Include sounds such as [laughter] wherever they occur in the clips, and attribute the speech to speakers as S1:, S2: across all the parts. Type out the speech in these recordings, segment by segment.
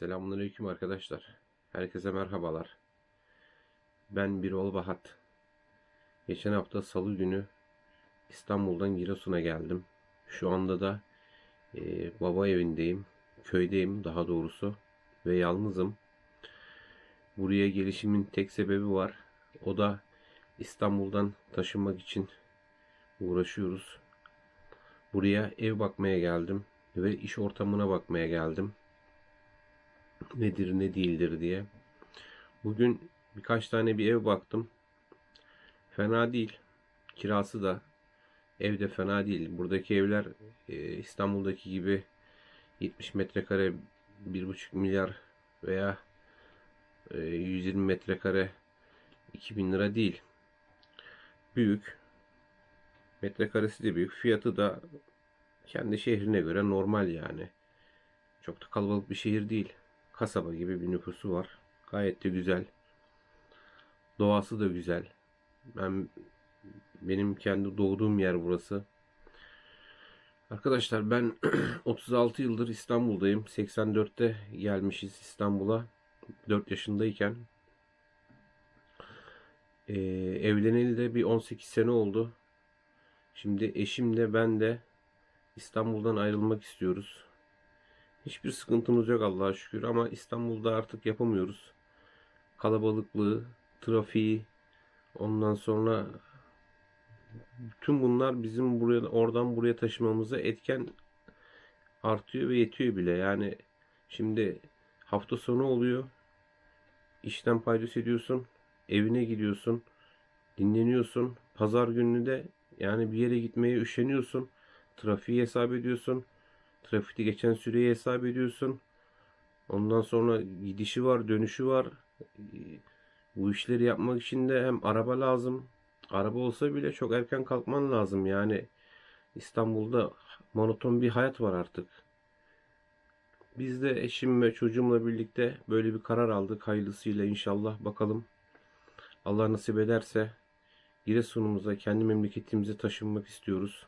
S1: Selamünaleyküm arkadaşlar. Herkese merhabalar. Ben Birol Bahat. Geçen hafta Salı günü İstanbul'dan Giresun'a geldim. Şu anda da e, baba evindeyim. Köydeyim daha doğrusu. Ve yalnızım. Buraya gelişimin tek sebebi var. O da İstanbul'dan taşınmak için uğraşıyoruz. Buraya ev bakmaya geldim ve iş ortamına bakmaya geldim nedir ne değildir diye. Bugün birkaç tane bir ev baktım. Fena değil. Kirası da evde fena değil. Buradaki evler e, İstanbul'daki gibi 70 metrekare 1,5 milyar veya e, 120 metrekare 2000 lira değil. Büyük. Metrekaresi de büyük. Fiyatı da kendi şehrine göre normal yani. Çok da kalabalık bir şehir değil kasaba gibi bir nüfusu var. Gayet de güzel. Doğası da güzel. Ben benim kendi doğduğum yer burası. Arkadaşlar ben [clears throat] 36 yıldır İstanbul'dayım. 84'te gelmişiz İstanbul'a. 4 yaşındayken. Ee, evleneli de bir 18 sene oldu. Şimdi eşimle ben de İstanbul'dan ayrılmak istiyoruz. Hiçbir sıkıntımız yok Allah'a şükür ama İstanbul'da artık yapamıyoruz. Kalabalıklığı, trafiği, ondan sonra tüm bunlar bizim buraya oradan buraya taşımamıza etken artıyor ve yetiyor bile. Yani şimdi hafta sonu oluyor. İşten paydos ediyorsun. Evine gidiyorsun. Dinleniyorsun. Pazar günü de yani bir yere gitmeye üşeniyorsun. Trafiği hesap ediyorsun. Trafikte geçen süreyi hesap ediyorsun. Ondan sonra gidişi var, dönüşü var. Bu işleri yapmak için de hem araba lazım. Araba olsa bile çok erken kalkman lazım. Yani İstanbul'da monoton bir hayat var artık. Biz de eşim ve çocuğumla birlikte böyle bir karar aldık. Hayırlısıyla inşallah bakalım. Allah nasip ederse Giresun'umuza, kendi memleketimize taşınmak istiyoruz.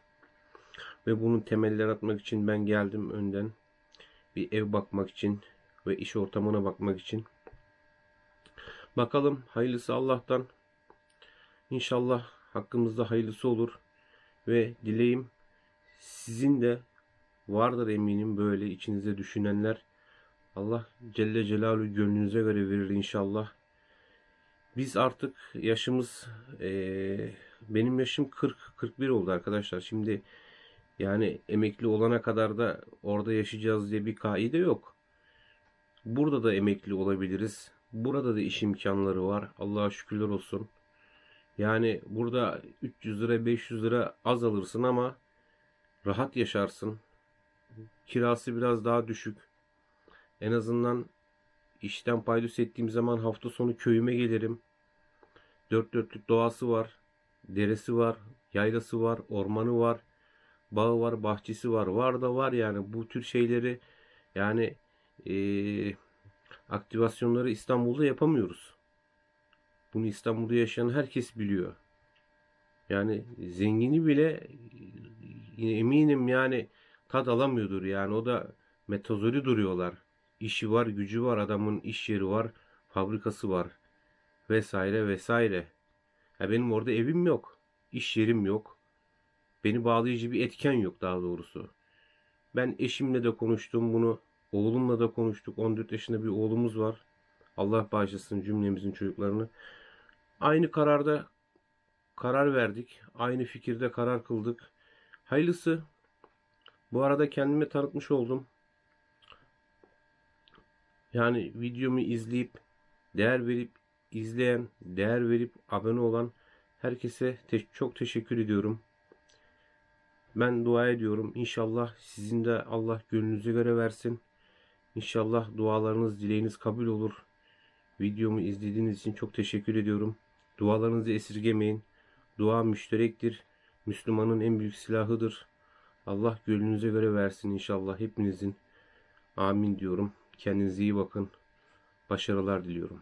S1: Ve bunun temelleri atmak için ben geldim önden. Bir ev bakmak için ve iş ortamına bakmak için. Bakalım hayırlısı Allah'tan. İnşallah hakkımızda hayırlısı olur. Ve dileğim sizin de vardır eminim böyle içinizde düşünenler. Allah Celle Celaluhu gönlünüze göre verir inşallah. Biz artık yaşımız e, benim yaşım 40-41 oldu arkadaşlar. Şimdi yani emekli olana kadar da orada yaşayacağız diye bir kaide yok. Burada da emekli olabiliriz. Burada da iş imkanları var. Allah'a şükürler olsun. Yani burada 300 lira 500 lira az alırsın ama rahat yaşarsın. Kirası biraz daha düşük. En azından işten paydos ettiğim zaman hafta sonu köyüme gelirim. Dört dörtlük doğası var. Deresi var. Yaylası var. Ormanı var bağı var, bahçesi var. Var da var yani bu tür şeyleri yani e, aktivasyonları İstanbul'da yapamıyoruz. Bunu İstanbul'da yaşayan herkes biliyor. Yani zengini bile yine eminim yani tad alamıyordur yani o da metazori duruyorlar. İşi var, gücü var, adamın iş yeri var, fabrikası var vesaire vesaire. Ya benim orada evim yok, iş yerim yok. Beni bağlayıcı bir etken yok daha doğrusu. Ben eşimle de konuştum bunu. Oğlumla da konuştuk. 14 yaşında bir oğlumuz var. Allah bağışlasın cümlemizin çocuklarını. Aynı kararda karar verdik. Aynı fikirde karar kıldık. Hayırlısı. Bu arada kendime tanıtmış oldum. Yani videomu izleyip değer verip izleyen, değer verip abone olan herkese te- çok teşekkür ediyorum. Ben dua ediyorum. İnşallah sizin de Allah gönlünüze göre versin. İnşallah dualarınız, dileğiniz kabul olur. Videomu izlediğiniz için çok teşekkür ediyorum. Dualarınızı esirgemeyin. Dua müşterektir. Müslümanın en büyük silahıdır. Allah gönlünüze göre versin inşallah hepinizin. Amin diyorum. Kendinize iyi bakın. Başarılar diliyorum.